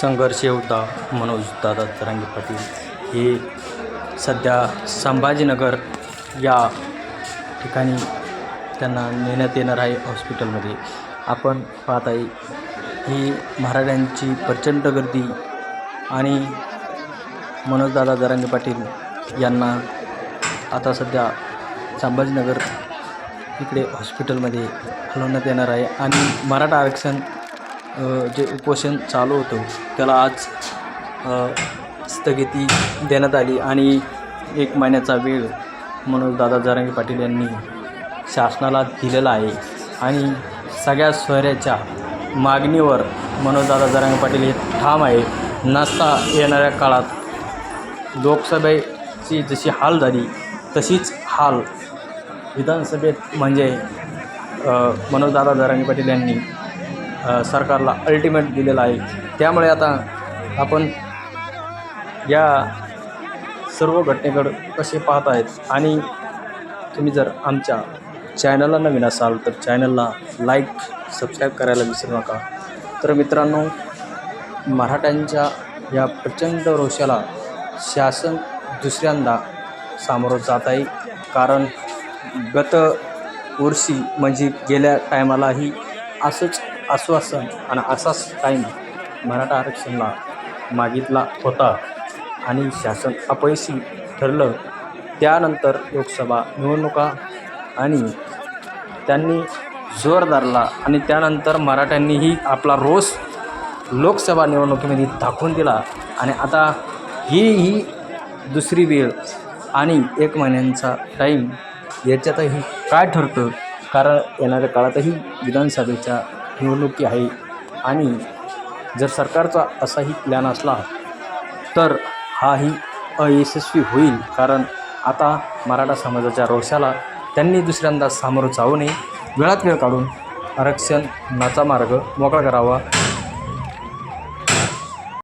संघर्ष योद्धा मनोज दादा तरांगे पाटील हे सध्या संभाजीनगर या ठिकाणी त्यांना नेण्यात येणार आहे हॉस्पिटलमध्ये. आपण पाहत आहे ही मराठ्यांची प्रचंड गर्दी आणि मनोजदादा जरांगे पाटील यांना आता सध्या संभाजीनगर इकडे हॉस्पिटलमध्ये हलवण्यात येणार आहे. आणि मराठा आरक्षण जे उपोषण चालू होतं त्याला आज स्थगिती देण्यात आली आणि एक महिन्याचा वेळ मनोजदादा जरांगे पाटील यांनी शासनाला दिलेला आहे. आणि सगळ्या सोयऱ्याच्या मागणीवर मनोजदादा जरांगे पाटील हे ठाम आहे. नसता येणाऱ्या काळात लोकसभेची जशी हाल झाली तशीच हाल विधानसभेत म्हणजे मनोजदादा जरांगे पाटील यांनी सरकारला अल्टिमेट दिलेला आहे. त्यामुळे आता आपण या सर्व घटनेकडं कसे पाहत आहेत आणि तुम्ही जर आमच्या चॅनलला नवीन असाल तर चॅनलला लाईक सबस्क्राईब करायला विसरू नका. तर मित्रांनो मराठ्यांच्या या प्रचंड रोषाला शासन दुसऱ्यांदा सामोरं जात आहे. कारण गत वर्षी म्हणजे गेल्या टायमालाही असंच आश्वासन आणि असाच टाईम मराठा आरक्षणाला मागितला होता. आणि शासन अपयशी ठरलं. त्यानंतर लोकसभा निवडणुका आणि त्यांनी जोर धरला आणि त्यानंतर मराठ्यांनीही आपला रोष लोकसभा निवडणुकीमध्ये दाखवून दिला. आणि आता ही ही दुसरी वेळ आणि एक महिन्यांचा टाईम याच्यातही काय ठरतं? कारण येणाऱ्या काळातही विधानसभेच्या निवडणुकी आहे. आणि जर सरकारचा असाही प्लॅन असला तर हाही अयशस्वी होईल. कारण आता मराठा समाजाच्या रोषाला त्यांनी दुसऱ्यांदा सामोरं जाऊ नये. वेळात वेळ काढून आरक्षणाचा मार्ग मोकळा करावा.